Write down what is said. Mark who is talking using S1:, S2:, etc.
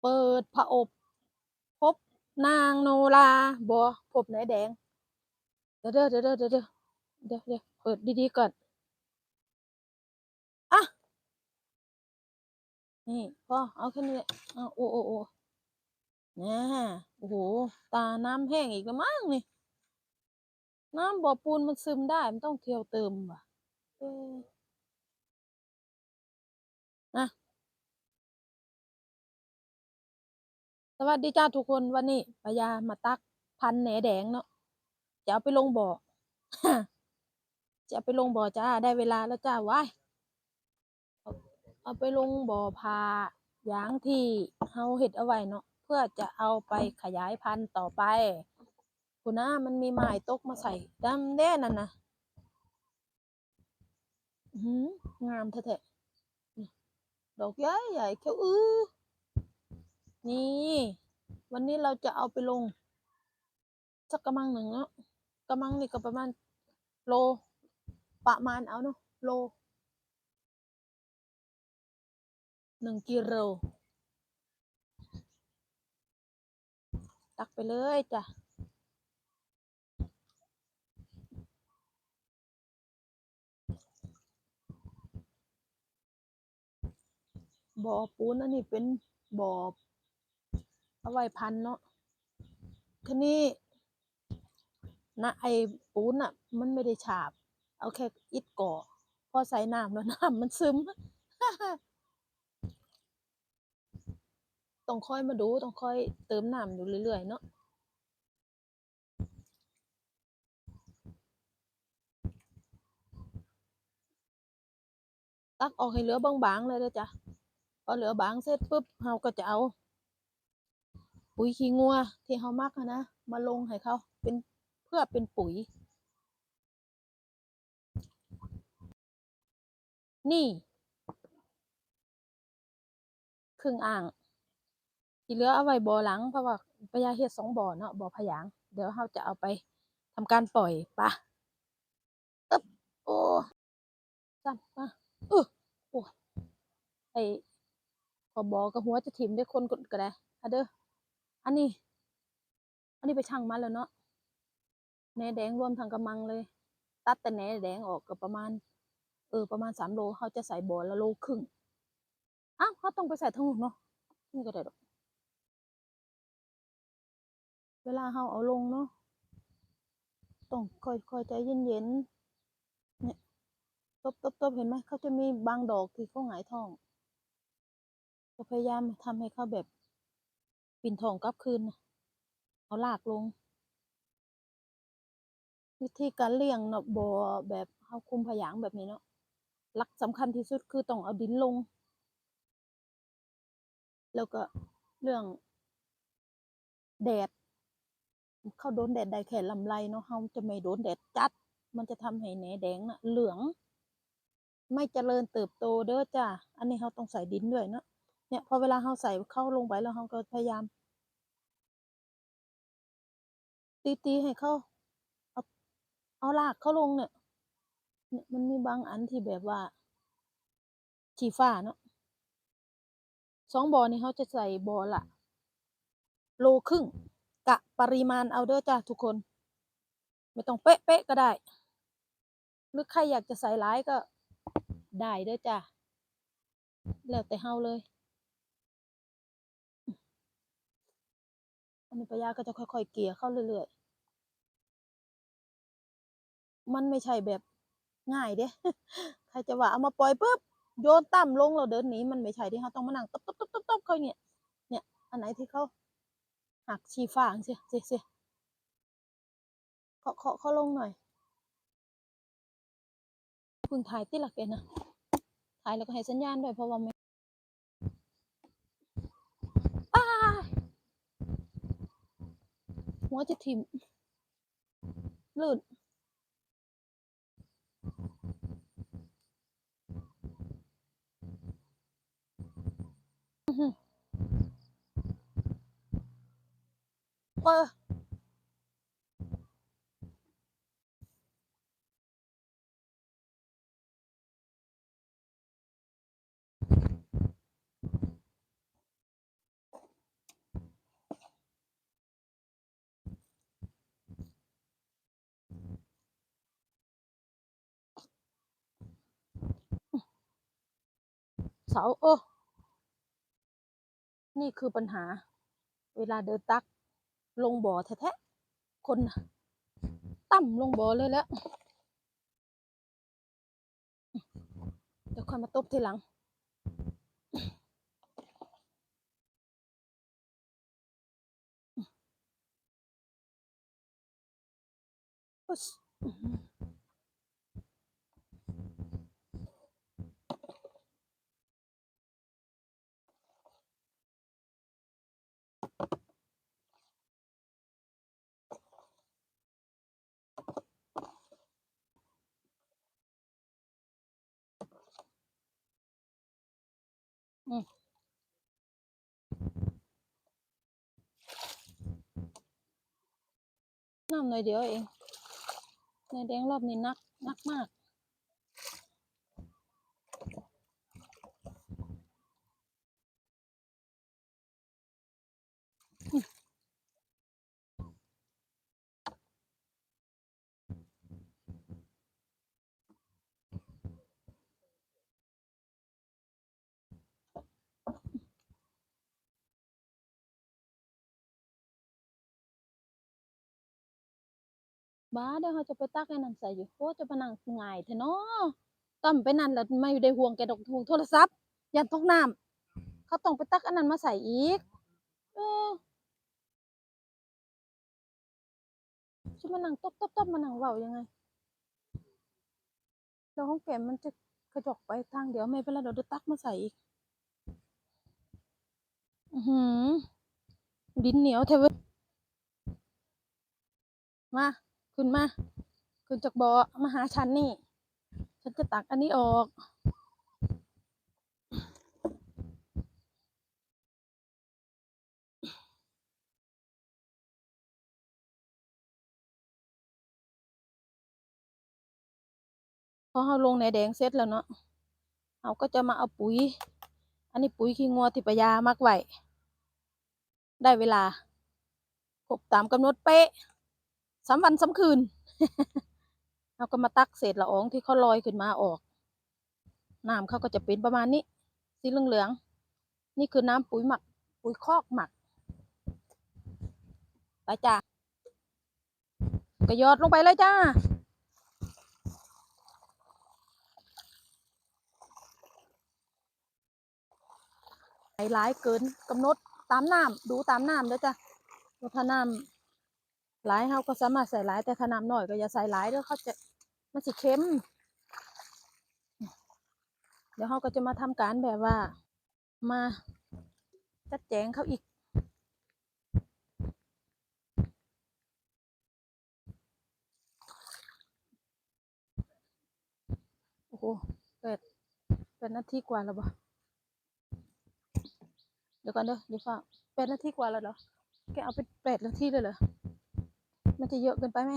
S1: เปิดผอบ พบนางโนราบ่พบนายแดง เดี๋ยวเด้อเดี๋ยวเด้อเดี๋ยวเด้อเดี๋ยวเดี๋ยวเปิดดีๆก่อนอะนี่พ่อเอาแค่นี้แหละเอาโอ้โอ้โอ้นะโอ้โห ตาน้ำแห้งอีกแล้วมั้งนี่ น้ำบ่อปูนมันซึมได้ มันต้องเที่ยวเติมว่ะ สวัสดีจ้าทุกคนวันนี้ปายามาตักพันแหนแดงเนาะจะเอาไปลงบ่อจะเอาไปลงบ่อจ้าได้เวลาแล้วจ้าว้ายเอาเอาไปลงบ่อพายางที่เฮาเฮ็ดเอาไว้เนาะเพื่อจะเอาไปขยายพันธุ์ต่อไปคุณนะมันมีไม้ตกมาใส่ดำแน่นั่นนะงามแท้ๆดอกใหญ่ใหญ่เขียวอื้อ นี่ วันนี้เราจะเอาไปลง สักกระมังหนึ่งเนาะกระมังนี่ก็ประมาณ โล ประมาณเอาเนาะโลหนึ่งกิโลตักไปเลยจ้ะบ่อปูนอันนี้เป็นบ่อ เอาไว้พันเนาะทีนี้นะไอ้ปูนอะ มันไม่ได้ฉาบ เอาแค่อิฐก่อ พอใส่น้ำแล้วน้ำมันซึมต้องคอยมาดูต้องคอยเติมน้ำอยู่เรื่อยๆเนาะตักออกให้เหลือบางๆเลยเด้อจ้ะพอเหลือบางเสร็จปุ๊บเราก็จะเอา ปุ๋ยขี้งัวที่เรามักนะมาลงให้เขาเป็นเพื่อเป็นปุ๋ย นี่ครึ่งอ่างที่เหลือเอาไว้บ่อหลังเพราะว่าปยาเฮ็ดสองบ่อเนาะบ่อผยาง เดี๋ยวเราจะเอาไปทำการปล่อยปะอึ๊บโอ้จับมาเออโอ้ไอพอบอกกับหัวจะถิ่มได้คนกดก็ได้อะเด้อ อันนี้ อันนี้ไปชั่งมาแล้วเนาะแหนแดงรวมทั้งกระมังเลย ตัดแต่แหนแดงออกก็ประมาณ เออ ประมาณสามโลเขาจะใส่บ่อละโลครึ่งอ้าวเขาต้องไปใส่ทั้งหมดเนาะนี่ก็ได้ดอกเวลาเราเอาลงเนาะต้องค่อยใจเย็นๆเนี่ยตบตบตบเห็นไหมเขาจะมีบางดอกที่เขาหงายท้องก็พยายามทำให้เขาแบบ ปิ่นทองกลับคืน เอาลากลง วิธีการเลี้ยงเนาะบ่แบบเฮาคุมผยางแบบนี้เนาะหลักสำคัญที่สุดคือต้องเอาดินลง แล้วก็เรื่องแดด เขาโดนแดดได้แค่ลำไรเนาะเฮาจะไม่โดนแดดจัด มันจะทำให้แหนแดงน่ะเหลือง ไม่เจริญเติบโตเด้อจ้ะอันนี้เราต้องใส่ดินด้วยเนาะเนี่ยพอเวลาเราใส่เข้าลงไปแล้วเราก็พยายาม ตีๆให้เขาเอาเอารากเขาลงเนี่ยเนี่ย มันมีบางอันที่แบบว่า ขี้ฟ้าเนาะสองบอนี่เขาจะใส่บอละโลครึ่ง กะปริมาณเอาเด้อจ้ะทุกคน ไม่ต้องเป๊ะๆก็ได้ หรือใครอยากจะใส่หลายก็ได้เด้อจ้ะแล้วแต่เฮาเลย นนี้ปะยาก็จะค่อยๆเกลี่ยเข้าเรื่อยๆ มันไม่ใช่แบบง่ายเด้ใครจะว่าเอามาปล่อยปุ๊บโยนต่ำลงแล้วเดินหนีมันไม่ใช่ที่เขาต้องมานั่งตบตบตบตบตบเขาเนี่ย เนี่ย อันไหนที่เขาหักชีฟ้าเสียเสียเสียเคาะเคาะเขาลงหน่อยเพึ่งถ่ายติละแกนะถ่ายแล้วก็ให้สัญญาณด้วยเพราะว่าไม่อ้าย หัวจะทิ่มหลุดเออาโอ้นี่คือปัญหา เวลาเดินตัก ลงบ่อแท้ๆคนต่ำลงบ่อเลยแล้วเดี๋ยวค่อยมาตบทีหลังอ น้ำหน่อยเดียวเองในแดงรอบนี้นักนักมาก บ้าเดี๋ยวเขาจะไปตักไอ้นั่นใส่อยู่โคจะมานั่งง่ายแท้เนาะต้อมไปนั่นแล้วไม่ได้ห่วงแกดอกห่วงโทรศัพท์ยันตกน้ำเขาต้องไปตักอันนั้นมาใส่อีก เออจะมานั่งตบตบตบมานั่งเว้ายังไงแล้วของแกมันจะกระจกไปทางเดียวไม่เป็นไรเดี๋ยวเดี๋ยวตักมาใส่อีก อือหือดินเหนียวเทเวมา ขึ้นมา ขึ้นจากบ่อมาหาฉันนี่ ฉันจะตักอันนี้ออกพอเราลงในแดงเสร็จแล้วเนาะเราก็จะมาเอาปุ๋ย อันนี้ปุ๋ยขี้งัวที่ปยามักไว้ได้เวลาครบตามกำหนดเป๊ะ สามวันสามคืน เราก็มาตักเศษละอองที่เขาลอยขึ้นมาออก น้ำเขาก็จะเป็นประมาณนี้ สีเหลืองๆ นี่คือน้ำปุ๋ยหมัก ปุ๋ยคอกหมัก ไปจ้าก็ยอดลงไปเลยจ้าใส่ร้ายเกินกำหนดตามน้ำดูตามน้ำเด้อจ้ะว่าถ้าน้ำ หลายเขาก็สามารถใส่หลายแต่ถ้าน้ำน้อยก็อย่าใส่หลายเด้อเขาจะมันสิเค็ม เดี๋ยวเขาก็จะมาทำการแบบว่า มาจัดแจงเขาอีกโอ้โหแปดแปดนาทีกว่าแล้วบ่เดี๋ยวก่อนเด้อเดี๋ยวฟังแปดนาทีกว่าแล้วเหรอแกเอาไปแปดนาทีเลยเหรอ มันจะเยอะเกินไปไหม